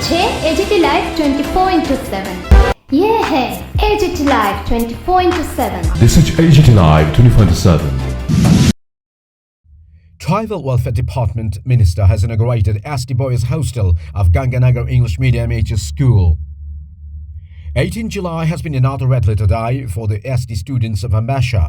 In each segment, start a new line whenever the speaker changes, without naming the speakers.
হচ্ছে AGT live twenty four into seven ইয়ে হ্যাঁ AGT live twenty four into seven
This is AGT Live 24/7.
Tribal Welfare Department Minister has inaugurated SD Boys Hostel of Ganganagar English Medium HS School. 18 July has been another red letter day for the SD students of Ambasha.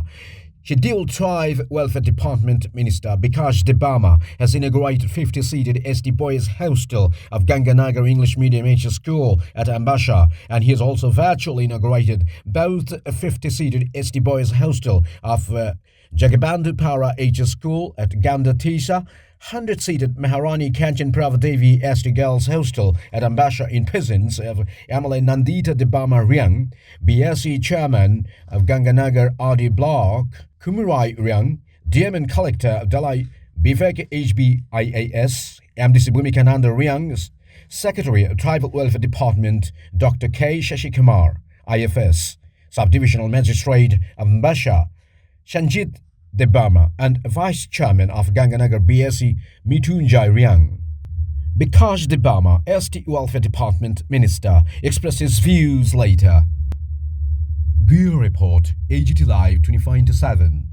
Scheduled Tribe Welfare Department Minister Bikash Debama has inaugurated 50-seated SD Boys Hostel of Ganganagar English Medium HS School at Ambasha, and he has also virtually inaugurated both 50-seated SD Boys Hostel of uh, Jagabandu Para HS School at Ganda Tisa, 100-seated Maharani Kanchan Pravadevi SD Girls Hostel at Ambasha in presence of Emily Nandita Debama Riang, BSE Chairman of Ganganagar RD Block, Kumurai DM and Collector of Dalai Bivek HBIAS, MDC Bhumikananda Riang, Secretary of Tribal Welfare Department, Dr. K. Shashikumar, IFS, Subdivisional Magistrate of Ambasha, Shanjit Debama and Vice Chairman of Ganganagar BSc Mitunjai Riang. Bikash Debama, ST Welfare Department Minister, expressed his views later. Bureau Report, AGT Live 24 into 7.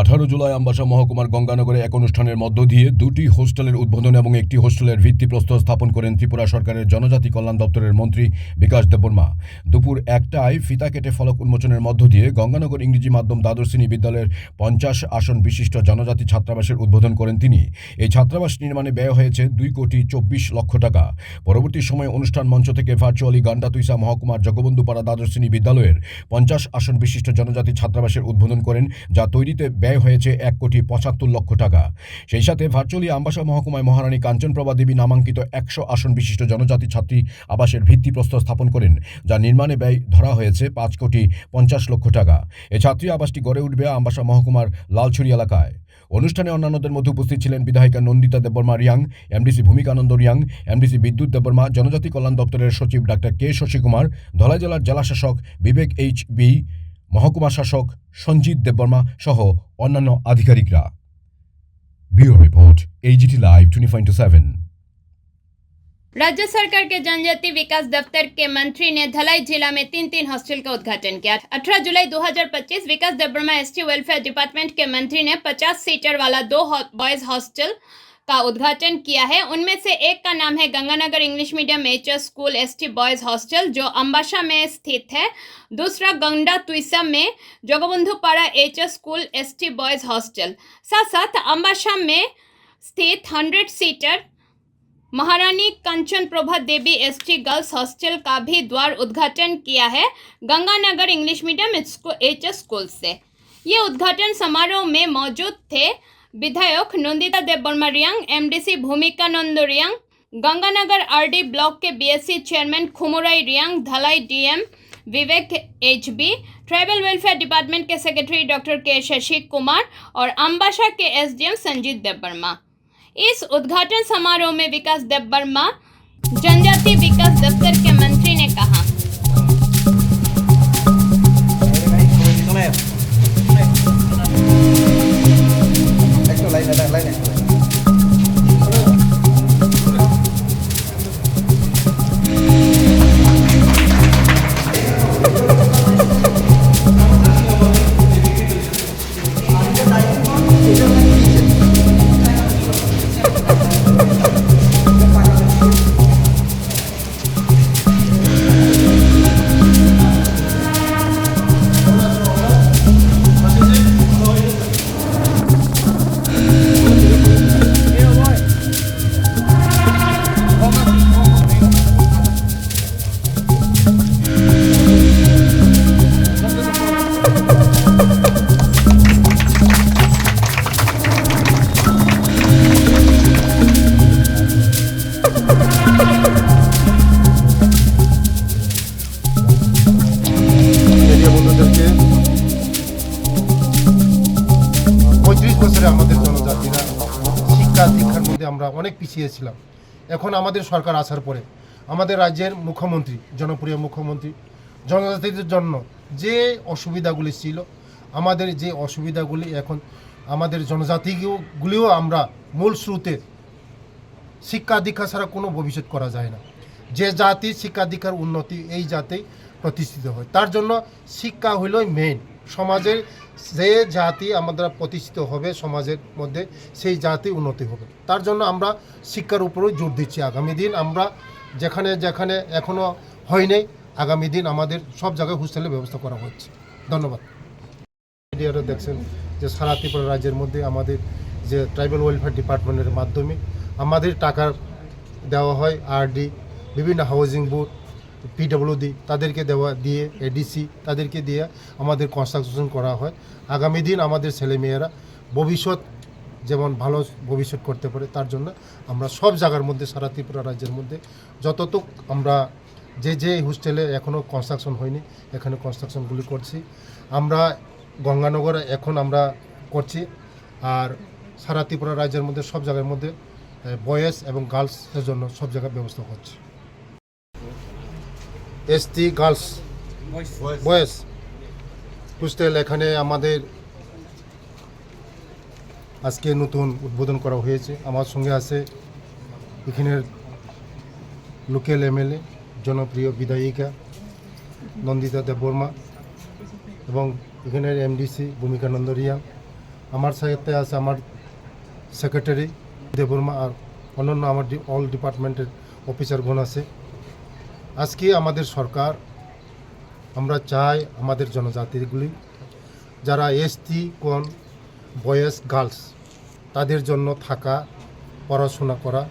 আঠারো জুলাই আমবাসা মহকুমার গঙ্গানগরে এক অনুষ্ঠানের মধ্য দিয়ে দুটি হোস্টেলের উদ্বোধন এবং একটি হোস্টেলের ভিত্তিপ্রস্তর স্থাপন করেন ত্রিপুরা সরকারের জনজাতি কল্যাণ দপ্তরের মন্ত্রী বিকাশ দেববর্মা। দুপুর একটায় ফিতা কেটে ফলক উন্মোচনের মধ্য দিয়ে গঙ্গানগর ইংরেজি মাধ্যম দ্বাদশ শ্রেণি বিদ্যালয়ের পঞ্চাশ আসন বিশিষ্ট জনজাতি ছাত্রাবাসের উদ্বোধন করেন তিনি। এই ছাত্রাবাস নির্মাণে ব্যয় হয়েছে দুই কোটি চব্বিশ লক্ষ টাকা। পরবর্তী সময়ে অনুষ্ঠান মঞ্চ থেকে ভার্চুয়ালি গান্ডাতুইসা মহকুমার জগবন্ধুপাড়া দ্বাদশ শ্রেণি বিদ্যালয়ের পঞ্চাশ আসন বিশিষ্ট জনজাতি ছাত্রাবাসের উদ্বোধন করেন, যা তৈরিতে ব্যয় হয়েছে এক কোটি পঁচাত্তর লক্ষ টাকা। সেই সাথে ভার্চুয়ালি আমবাসা মহকুমায় মহারানী কাঞ্চনপ্রভা দেবী নামাঙ্কিত একশো আসন বিশিষ্ট জনজাতি ছাত্রী আবাসের ভিত্তিপ্রস্তর স্থাপন করেন যা নির্মাণে ব্যয় ধরা হয়েছে পাঁচ কোটি পঞ্চাশ লক্ষ টাকা। এ ছাত্রী আবাসটি গড়ে উঠবে আমবাসা মহকুমার লালছড়ি এলাকায়। অনুষ্ঠানে অন্যান্যদের মধ্যে উপস্থিত ছিলেন বিধায়িকা নন্দিতা দেববর্মা রিয়াং, এমডিসি ভূমিকানন্দ রিয়াং, এমডিসি বিদ্যুৎ দেববর্মা, জনজাতি কল্যাণ দপ্তরের সচিব ডাক্তার কে শশীকুমার, ধলাই জেলার জেলাশাসক বিবেক এইচ বি মহকুমা শাসক সঞ্জিত দেববর্মা সহ অন্যান্য আধিকারিকরা bureau report AGT live twenty five to seven
राज्य सरकार के जनजाति विकास दफ्तर के मंत्री ने धलाई जिला में तीन तीन हॉस्टल का उद्घाटन किया 18 जुलाई 2025 Vikas Debbarma ST welfare department के मंत्री ने 50 सीटर वाला दो बॉयज हॉस्टल का उद्घाटन किया है। उनमें से एक का नाम है Ganganagar English medium H school S T boys hostel, जो अम्बाशा में स्थित है। दूसरा गंडा तुइसा में Jagabandhupara H school S T boys hostel. साथ साथ अम्बाशा में स्थित hundred seater Maharani Kanchan Prabha Devi ST girls hostel का भी द्वार उद्घाटन किया है Ganganagar English medium HS school से। ये उद्घाटन समारोह में मौजूद थे। विधायक Nandita Debbarma Reang MDC Bhumikananda Reang Ganganagar RD block के BSC chairman Khumurai Reang Dhalai DM Vivek HB tribal welfare department के secretary doctor K Shashi Kumar और अम्बाशा के एसडीएम संजीत देवबर्मा इस उद्घाटन समारोह में विकास देवबर्मा जनजाति विकास दफ्तर
অনেক পিছিয়ে ছিলাম। এখন আমাদের সরকার আসার পরে আমাদের রাজ্যের মুখ্যমন্ত্রী, জনপ্রিয় মুখ্যমন্ত্রী, জনজাতিদের জন্য যে অসুবিধাগুলি ছিল, আমাদের যে অসুবিধাগুলি এখন আমাদের জনজাতিগুলিও আমরা মূল স্রোতে শিক্ষা দীক্ষা ছাড়া কোনো ভবিষ্যৎ করা যায় না। যে জাতি শিক্ষা দীক্ষার উন্নতি এই জাতেই প্রতিষ্ঠিত হয়। তার জন্য শিক্ষা হইল মেইন সমাজের যে জাতি আমাদের প্রতিষ্ঠিত হবে সমাজের মধ্যে, সেই জাতি উন্নতি হবে। তার জন্য আমরা শিক্ষার উপরেও জোর দিচ্ছি। আগামী দিন আমরা যেখানে যেখানে এখনও হয়নি আগামী দিন আমাদের সব জায়গায় হোস্টেলের ব্যবস্থা করা হচ্ছে। ধন্যবাদ। মিডিয়ারা দেখছেন যে সারা ত্রিপুরা রাজ্যের মধ্যে আমাদের যে ট্রাইবাল ওয়েলফেয়ার ডিপার্টমেন্টের মাধ্যমে আমাদের টাকা দেওয়া হয়, আরডি, বিভিন্ন হাউজিং বোর্ড পিডব্লিউডি তাদেরকে দেওয়া দিয়ে এডিসি তাদেরকে দিয়ে আমাদের কনস্ট্রাকশন করা হয়। আগামী দিন আমাদের ছেলেমেয়েরা ভবিষ্যৎ যেমন ভালো ভবিষ্যৎ করতে পারে, তার জন্য আমরা সব জায়গার মধ্যে সারা ত্রিপুরা রাজ্যের মধ্যে যতটুক আমরা যে যে হোস্টেলে এখনও কনস্ট্রাকশন হয়নি, এখানে কনস্ট্রাকশনগুলি করছি। আমরা গঙ্গানগর এখন আমরা করছি আর সারা ত্রিপুরা রাজ্যের মধ্যে সব জায়গার মধ্যে বয়েজ এবং গার্লসের জন্য সব জায়গায় ব্যবস্থা হচ্ছে এসটি গার্লস বয়েস হোস্টেল এখানে আমাদের আজকে নতুন উদ্বোধন করা হয়েছে। আমার সঙ্গে আছে এখানের লোকাল এমএলএ, জনপ্রিয় বিধায়িকা নন্দিতা দেববর্মা এবং এখানের এমডিসি ভূমিকা নন্দরিয়া আমার সাথে আছে আমার সেক্রেটারি দেববর্মা আর অন্যান্য আমার অল ডিপার্টমেন্টের অফিসারগণ আছে। আজকে আমাদের সরকার, আমরা চাই আমাদের জনজাতিগুলি, যারা এসটি, কোন, বয়েজ, গার্লস, তাদের জন্য থাকা, পড়াশোনা করা,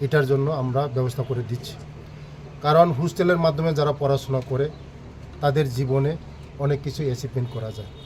এটার জন্য আমরা ব্যবস্থা করে দিচ্ছি। কারণ হোস্টেলের মাধ্যমে যারা পড়াশোনা করে, তাদের জীবনে অনেক কিছু অ্যাচিভমেন্ট করা যায়।